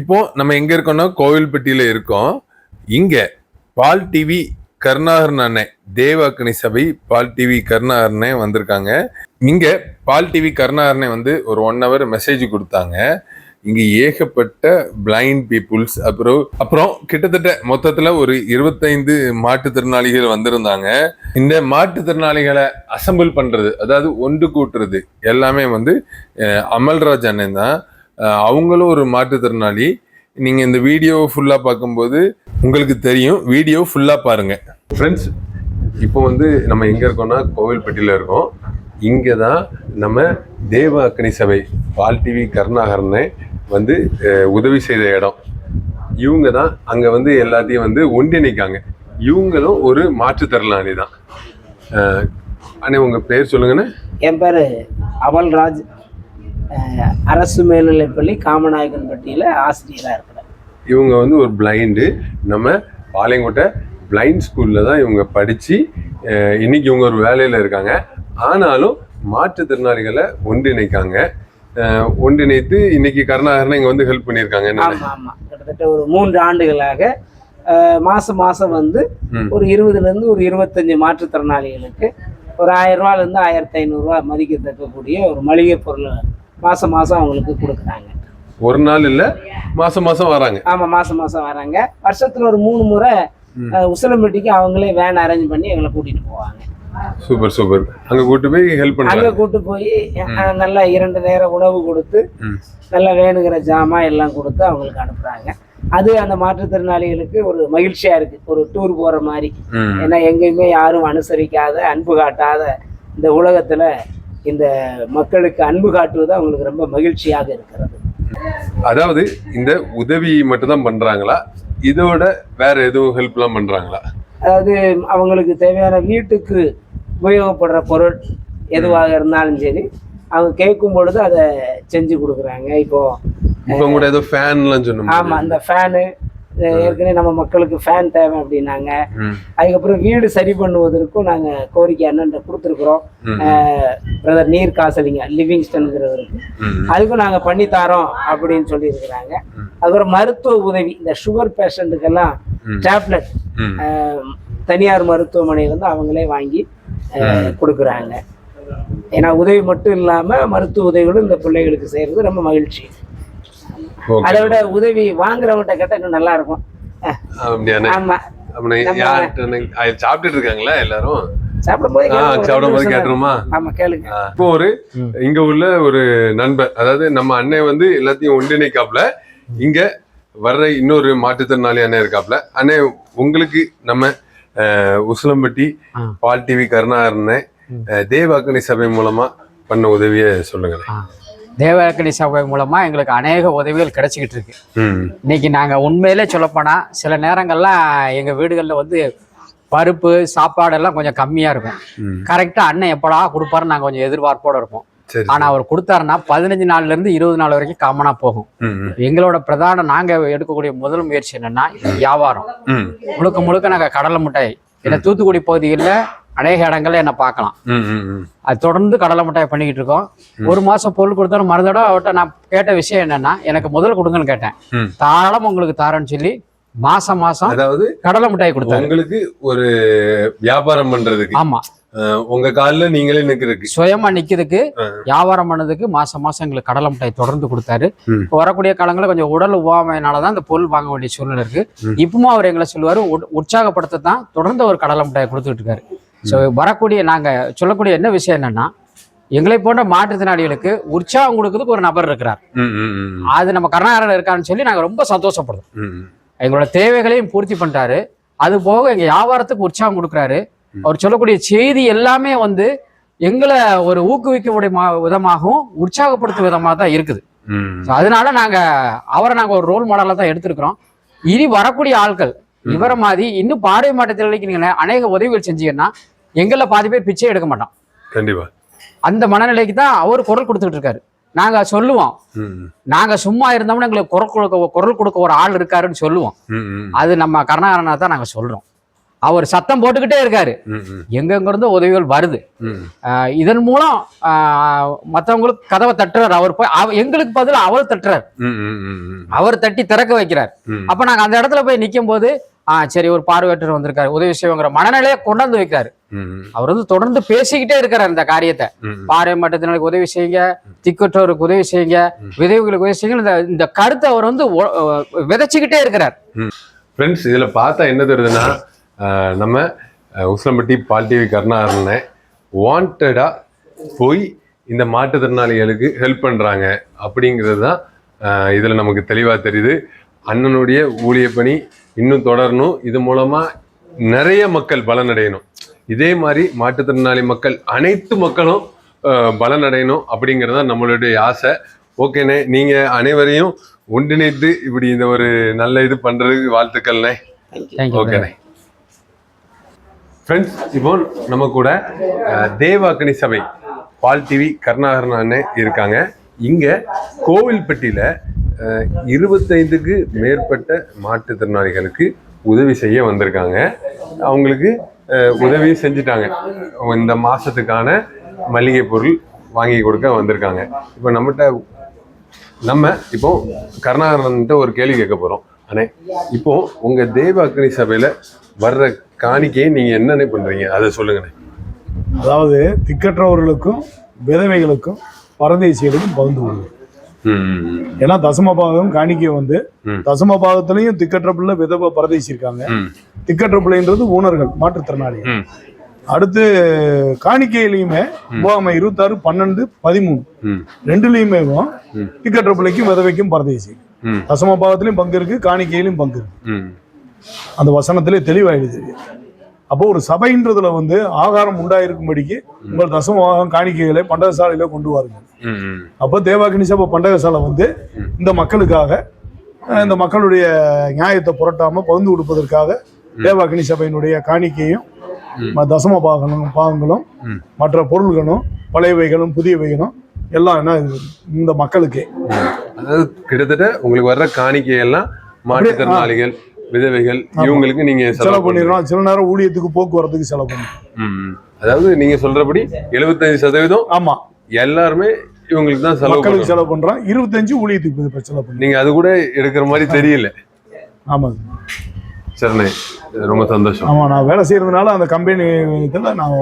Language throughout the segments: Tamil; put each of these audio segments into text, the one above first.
இப்போ நம்ம எங்க இருக்கோம்னா கோவில்பட்டியில இருக்கோம். இங்க பால் டிவி கருணாகரன் அண்ணே தேவாக்கணி சபை பால் டிவி கருணாகரனே வந்திருக்காங்க. இங்க பால் டிவி கருணாகரனே வந்து ஒரு ஒன் ஹவர் மெசேஜ் கொடுத்தாங்க. இங்க ஏகப்பட்ட பிளைண்ட் பீப்புள்ஸ் அப்புறம் அப்புறம் கிட்டத்தட்ட மொத்தத்துல ஒரு இருபத்தைந்து மாற்றுத்திறனாளிகள் வந்திருந்தாங்க. இந்த மாற்றுத்திறனாளிகளை அசம்பிள் பண்றது அதாவது ஒன்று கூட்டுறது எல்லாமே வந்து அமல்ராஜ் அண்ணன் தான். அவங்களும் ஒரு மாற்றுத்திறனாளி. நீங்கள் இந்த வீடியோ ஃபுல்லாக பார்க்கும்போது உங்களுக்கு தெரியும். வீடியோ ஃபுல்லாக பாருங்கள் ஃப்ரெண்ட்ஸ் இப்போ வந்து நம்ம எங்கே இருக்கோம்னா கோவில்பட்டியில் இருக்கோம். இங்கே தான் நம்ம தேவ அக்னி சபை பால் டிவி கருணாகரனை வந்து உதவி செய்த இடம். இவங்க தான் அங்கே வந்து எல்லாத்தையும் வந்து ஒன்றிணைக்காங்க. இவங்களும் ஒரு மாற்றுத்திறனாளி தான் அண்ணே உங்கள் பேர் சொல்லுங்கண்ணே. என் பேர் அமல்ராஜ் அரசு மேல்நிலைப்பள்ளி காமநாயக்கன்பட்டியில் ஆசிரியராக இருக்கிறேன் இவங்க வந்து ஒரு பிளைண்டு நம்ம பாளையங்கோட்டை பிளைண்ட் ஸ்கூலில் தான் இவங்க படித்து இன்னைக்கு இவங்க ஒரு வேலையில் இருக்காங்க. ஆனாலும் மாற்றுத்திறனாளிகளை ஒன்றிணைக்காங்க. ஒன்றிணைத்து இன்னைக்கு கருணாகரனை இங்கே வந்து ஹெல்ப் பண்ணியிருக்காங்க. ஆமாம் ஆமாம் கிட்டத்தட்ட ஒரு மூன்று ஆண்டுகளாக அஹ், மாசம் மாசம் வந்து. ஒரு இருபதுலேருந்து ஒரு இருபத்தஞ்சு மாற்றுத்திறனாளிகளுக்கு ஒரு ஆயிரம் ரூபாலேருந்து ஆயிரத்தி ஐநூறுரூவா மதிக்கத்தக்கக்கூடிய ஒரு மளிகை பொருள் மாசம் மாசம் அவங்களுக்கு கொடுக்குறாங்க. ஒரு நாள் இல்லை மாதம் மாதம் வராங்க. ஆமாம் மாசம் மாசம் வராங்க. வருஷத்துல ஒரு மூணு முறை உசிலம்பட்டிக்கு அவங்களே வேன் அரேஞ்ச் பண்ணி எங்களை கூட்டிட்டு போவாங்க. Super super. அங்கே கூட்டு போய் ஹெல்ப் அங்க பண்ணுறாங்க கூட்டு போய் நல்லா இரண்டு நேரம் உணவு கொடுத்து. நல்லா வேணுங்கிற ஜாமான் எல்லாம் கொடுத்து அவங்களுக்கு அனுப்புறாங்க. அது அந்த மாற்றுத்திறனாளிகளுக்கு ஒரு மகிழ்ச்சியா இருக்கு. ஒரு டூர் போற மாதிரி. ஏன்னா எங்கேயுமே யாரும் அனுசரிக்காத அன்பு காட்டாத இந்த உலகத்துல இந்த மக்களுக்கு அன்பு காட்டுவது அவங்களுக்கு ரொம்ப மகிழ்ச்சியாக இருக்கிறது. அதாவது இந்த உதவி மட்டும்தான் பண்றாங்களா? இதோட வேற எதுவும் ஹெல்ப்லாம் பண்றாங்களா? அதாவது அவங்களுக்கு தேவையான வீட்டுக்கு உபயோகப்படுற பொருள் எதுவாக இருந்தாலும் சரி அவங்க கேட்கும் பொழுது அதை செஞ்சு கொடுக்குறாங்க. இப்போ இப்போ கூட ஏதோ ஃபேன்லாம் சொன்னோம் ஆமா இந்த ஃபேனு ஏற்கனவே நம்ம மக்களுக்கு ஃபேன் தேவை அப்படின்னாங்க. அதுக்கப்புறம் வீடு சரி பண்ணுவதற்கும் நாங்க கோரிக்கை அண்ணன் கொடுத்துருக்குறோம். பிரதர் நீர் காசலிங்க லிவிங்ஸ்டன்ங்கிறவருக்கு. அதுக்கும் நாங்க பண்ணி தரோம் அப்படின்னு சொல்லியிருக்கிறாங்க. அதுக்கப்புறம் மருத்துவ உதவி இந்த சுகர் பேஷண்ட்டுக்கெல்லாம் டேப்லெட். தனியார் மருத்துவமனையில இருந்து அவங்களே வாங்கி கொடுக்குறாங்க. ஏன்னா உதவி மட்டும் இல்லாம மருத்துவ உதவிகளும் இந்த பிள்ளைகளுக்கு செய்யறது ரொம்ப மகிழ்ச்சி. அதை விட உதவி வாங்குறவங்ககிட்ட கேட்டா இன்னும் நல்லா இருக்கும். ஆமா. சாப்பிட்டுட்டு இருக்காங்களா எல்லாரும்? சாப்பிடும்போது கேட்டுருமா ஆமா கேளுங்க. ஆ, இப்போ ஒரு இங்க உள்ள ஒரு நண்பர் அதாவது நம்ம அண்ணன் வந்து எல்லாத்தையும் ஒன்றிணைக்காப்ல இங்க வர்ற இன்னொரு மாற்றுத்திறனாளி அண்ணன் இருக்காப்ல அண்ணே உங்களுக்கு நம்ம உசிலம்பட்டி. பால் டிவி கருணாகரனை அஹ், தேவாக்கணி சபை மூலமா பண்ண உதவியை சொல்லுங்களேன். தேவக்கணி சபை மூலமா எங்களுக்கு அநேக உதவிகள் கிடைச்சிக்கிட்டு இருக்கு. இன்னைக்கு நாங்க உண்மையிலே சொல்லப்போனா சில நேரங்கள்லாம் எங்க வீடுகளில் வந்து பருப்பு சாப்பாடெல்லாம் கொஞ்சம் கம்மியா இருக்கும். ம். கரெக்டா அண்ணன் எப்படா கொடுப்பாருன்னு நாங்க கொஞ்சம் எதிர்பார்ப்போட இருப்போம். ஆனா அவர் கொடுத்தாருன்னா பதினஞ்சு நாள்ல இருந்து இருபது நாள் வரைக்கும் காமனா போகும். எங்களோட பிரதான நாங்க எடுக்கக்கூடிய முதல் முயற்சி என்னன்னா வியாபாரம். முழுக்க முழுக்க நாங்க கடலை மிட்டாய். ஏன்னா தூத்துக்குடி பகுதிகளில் அநேக இடங்கள்ல என்ன பார்க்கலாம். அது தொடர்ந்து கடலை மிட்டாய் பண்ணிக்கிட்டு இருக்கோம். ஒரு மாசம் பொருள் கொடுத்தாலும் மறுதடவை அவர்கிட்ட நான் கேட்ட விஷயம் என்னன்னா எனக்கு முதல் கொடுங்கன்னு கேட்டேன். தாராளம் உங்களுக்கு தாரேன்னு சொல்லி மாசம் மாசம் அதாவது கடலை மிட்டாய் கொடுத்தாரு. உங்களுக்கு ஒரு வியாபாரம் பண்றதுக்கு. ஆமா. உங்க கால்ல நீங்களே நிக்கிறதுக்கு. சுயமா நிக்கிறதுக்கு. வியாபாரம் பண்ணதுக்கு மாசம் மாசம் எங்களுக்கு கடலை மிட்டாய் தொடர்ந்து கொடுத்தாரு. வரக்கூடிய காலங்களில் கொஞ்சம் உடல் உபாமையினால தான் இந்த பொருள் வாங்க வேண்டிய சூழ்நிலை இருக்கு. இப்பவும் அவர் எங்களை சொல்லுவாரு உற்சாகப்படுத்த தான் தொடர்ந்து ஒரு கடலை மிட்டாய் கொடுத்துட்டு இருக்காரு. ஸோ வரக்கூடிய நாங்க சொல்லக்கூடிய என்ன விஷயம் என்னன்னா எங்களை போன்ற மாற்றுத்திறனாளிகளுக்கு உற்சாகம் கொடுக்கறதுக்கு ஒரு நபர் இருக்கிறார். அது நம்ம கருணாகரன் இருக்கான்னு சொல்லி நாங்க ரொம்ப சந்தோஷப்படுறோம். எங்களோட தேவைகளையும் பூர்த்தி பண்றாரு. அது போக எங்க வியாபாரத்துக்கு உற்சாகம் கொடுக்குறாரு. அவர் சொல்லக்கூடிய செய்தி எல்லாமே வந்து எங்களை ஒரு ஊக்குவிக்கக்கூடிய விதமாகவும் உற்சாகப்படுத்தும் விதமாக தான் இருக்குது. அதனால நாங்க அவரை நாங்க ஒரு ரோல் மாடலா தான் எடுத்திருக்கிறோம். இனி வரக்கூடிய ஆட்கள் இவரை மாதிரி இன்னும் பார்வை மாற்றத்திற்கு நீங்க அநேக உதவிகள் செஞ்சீங்கன்னா எங்களை பாதி பேர் பிச்சை எடுக்க மாட்டோம் கண்டிப்பா. அந்த மனநிலைக்கு தான் அவர் குரல் கொடுத்துட்டு இருக்காரு. நாங்க சொல்லுவோம். நாங்க சும்மா இருந்தோம்னா எங்களுக்கு குரல் கொடுக்க குரல் கொடுக்க ஒரு ஆள் இருக்காருன்னு சொல்லுவோம். அது நம்ம கருணாகரனா தான் நாங்க சொல்றோம். அவர் சத்தம் போட்டுக்கிட்டே இருக்காரு. ம், ம், எங்கெங்க இருந்து உதவிகள் வருது. ஆஹ் இதன் மூலம் ஆஹ் மத்தவங்களுக்கு கதவை தட்டுறாரு. அவர் போய் எங்களுக்கு பதிலா அவர் தட்டுறாரு. அவர் தட்டி திறக்க வைக்கிறார். அப்ப நாங்க அந்த இடத்துல போய் நிக்கும் போது ஆ சரி ஒரு பார்வையற்றர் வந்திருக்காரு. உதவி செய்வங்கிற மனநிலையை கொண்டாந்து வைக்கிறாரு. அவர் வந்து தொடர்ந்து பேசிக்கிட்டே இருக்கிறார் இந்த காரியத்தை. பாறை மட்டத்தினருக்கு உதவி செய்யுங்க திக்கற்றோருக்கு உதவி செய்யுங்க விதவைகளுக்கு உதவி செய்யுங்க. இந்த இந்த கருத்தை அவர் வந்து விதைச்சுக்கிட்டே இருக்கிறார். ஃப்ரெண்ட்ஸ் இதில் பார்த்தா என்ன தெரியுதுன்னா நம்ம உசிலம்பட்டி பால் டிவி கருணாகரனை வாண்டடாக போய் இந்த மாற்றுத்திறனாளிகளுக்கு ஹெல்ப் பண்ணுறாங்க அப்படிங்கிறது தான் இதில் நமக்கு தெளிவாக தெரியுது. அண்ணனுடைய ஊழிய பணி இன்னும் தொடரணும். இது மூலமாக நிறைய மக்கள் பலனடையணும். இதே மாதிரி மாற்றுத்திறனாளி மக்கள் அனைத்து மக்களும் பலனடையணும் அப்படிங்கிறது தான் நம்மளுடைய ஆசை. ஓகேண்ணே நீங்கள் அனைவரையும் ஒன்றிணைத்து இப்படி இந்த ஒரு நல்ல இது பண்ணுறதுக்கு வாழ்த்துக்கள்ண்ணே. தேங்க்யூ ஓகேண்ணே. ஃப்ரெண்ட்ஸ் இப்போ நம்ம கூட அஹ், தேவாக்கனி சபை பால் டிவி கருணாகரன் அண்ணன் இருக்காங்க. இங்கே கோவில்பட்டியில் இருபத்தைந்துக்கு மேற்பட்ட மாற்றுத்திறனாளிகளுக்கு உதவி செய்ய வந்திருக்காங்க. அவங்களுக்கு உதவி செஞ்சுட்டாங்க. இந்த மாதத்துக்கான மளிகை பொருள் வாங்கி கொடுக்க வந்திருக்காங்க. இப்போ நம்மகிட்ட நம்ம இப்போ கருணாகரன்ட்ட ஒரு கேள்வி கேட்க போகிறோம் அண்ணே இப்போ உங்கள் தேவ அக்னி சபையில் வர்ற காணிக்கையை நீங்கள் என்னென்ன பண்ணுறீங்க அதை சொல்லுங்கண்ணே. அதாவது திக்கற்றவர்களுக்கும் விதவைகளுக்கும் பரதேசிகளுக்கும் பகிர்ந்து கொடுக்கும் ஏன்னா தசமபாகம் காணிக்கை வந்து. தசமபாகத்திலையும் திக்கற்ற பிள்ளை விதவை பரதேசி இருக்காங்க ம், திக்கற்ற பிள்ளைன்றது ஊனர்கள் மாற்றுத்திறனாளிகள் ம், அடுத்து காணிக்கையிலையுமே உபாகம இருபத்தாறு பன்னெண்டு பதிமூணு. ரெண்டுலையுமே ம். திக்கற்ற பிள்ளைக்கும் விதவைக்கும் பரதேசி. தசமபாகத்திலையும் பங்கு இருக்கு காணிக்கையிலையும் பங்கு இருக்கு. அந்த வசனத்திலே தெளிவாயிடுது. அப்போ ஒரு சபைன்றதுல வந்து ஆகாரம் உண்டாயிருக்கும்படிக்கு உங்கள் தசமபாகம் காணிக்கைகளை பண்டகசாலையில கொண்டு வாருங்க. அப்போ தேவாக்கினி சபை பண்டகசாலை வந்து இந்த மக்களுக்காக இந்த மக்களுடைய நியாயத்தை புரட்டாம பகிர்ந்து கொடுப்பதற்காக தேவாக்கினி சபையினுடைய காணிக்கையும் தசம பாகங்களும் பாகங்களும். மற்ற பொருள்களும் பழையவைகளும் புதியவைகளும் எல்லாம் என்ன இந்த மக்களுக்கே. அதாவது கிட்டத்தட்ட உங்களுக்கு வர்ற காணிக்கை எல்லாம் மாற்றுத்திறனாளிகள் விதவைகள் இவங்களுக்கு நீங்க செலவு பண்ணிடுறோம் சில நேரம் ஊழியத்துக்கு போக்குவரத்துக்கு செலவு பண்ணுறோம் அதாவது நீங்க சொல்றபடி எழுபத்தஞ்சு சதவீதம் ஆமா. எல்லாருமே இவங்களுக்கு தான் செலவு மக்களுக்கு. செலவு பண்றோம் இருபத்தஞ்சு ஊழியத்துக்கு செலவு பண்ணுறோம் நீங்க அது கூட எடுக்கிற மாதிரி தெரியல. ஆமா. சரிண்ணே ரொம்ப சந்தோஷம். ஆமா நான் வேலை செய்யறதுனால அந்த கம்பெனி இதுல நான்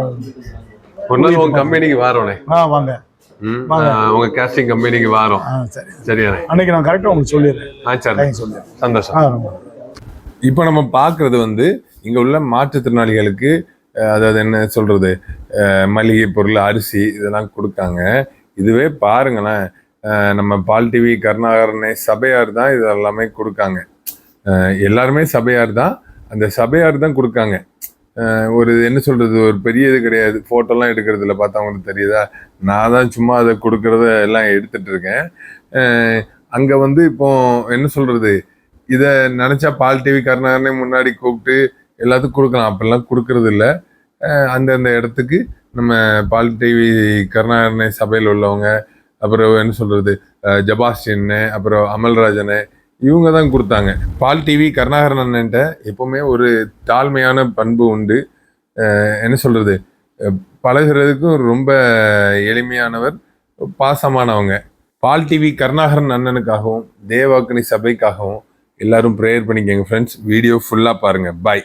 ஒரு நாள் உங்க கம்பெனிக்கு வாரோண்ணே. ஆ வாங்க. உங்க கேஸ்டிங் கம்பெனிக்கு வாரோம். சரி. சரியாண்ணே. அன்னைக்கு நான் கரெக்டாக உங்களுக்கு சொல்லிடுறேன். ஆ சரி சொல்லிடுறேன். சந்தோஷம். இப்போ நம்ம பார்க்குறது வந்து இங்கே உள்ள மாற்றுத்திறனாளிகளுக்கு அதாவது என்ன சொல்கிறது மளிகை பொருள் அரிசி இதெல்லாம் கொடுக்காங்க. இதுவே பாருங்களேன் நம்ம பால் டிவி கருணாகரனை சபையார் தான் இது எல்லாமே கொடுக்காங்க எல்லாருமே சபையார் தான். அந்த சபையார் தான் கொடுக்காங்க. ஒரு என்ன சொல்கிறது ஒரு பெரிய இது கிடையாது. ஃபோட்டோலாம் எடுக்கிறதுல பார்த்தா உங்களுக்கு தெரியுதா? நான் தான் சும்மா அதை கொடுக்கறத எல்லாம் எடுத்துகிட்டு இருக்கேன். அங்கே வந்து இப்போ என்ன சொல்கிறது இதை நினச்சா பால் டிவி கருணாகரனே முன்னாடி கூப்பிட்டு எல்லாத்துக்கும் கொடுக்கலாம். அப்பெல்லாம் கொடுக்கறது இல்லை. அந்தந்த இடத்துக்கு நம்ம பால் டிவி கருணாகரனை சபையில் உள்ளவங்க அப்புறம் என்ன சொல்கிறது ஜபாஸ்டின்னு அப்புறம் அமல்ராஜனு இவங்க தான் கொடுத்தாங்க. பால் டிவி கருணாகரன் அண்ணன்ட்ட எப்பவுமே ஒரு தாழ்மையான பண்பு உண்டு. என்ன சொல்கிறது பழகுறதுக்கும் ரொம்ப எளிமையானவர் பாசமானவங்க. பால் டிவி கருணாகரன் அண்ணனுக்காகவும் தேவாக்கினி சபைக்காகவும் எல்லாரும் ப்ரேயர் பண்ணிக்கங்க ஃப்ரெண்ட்ஸ் வீடியோ ஃபுல்லாக பாருங்க. பாய்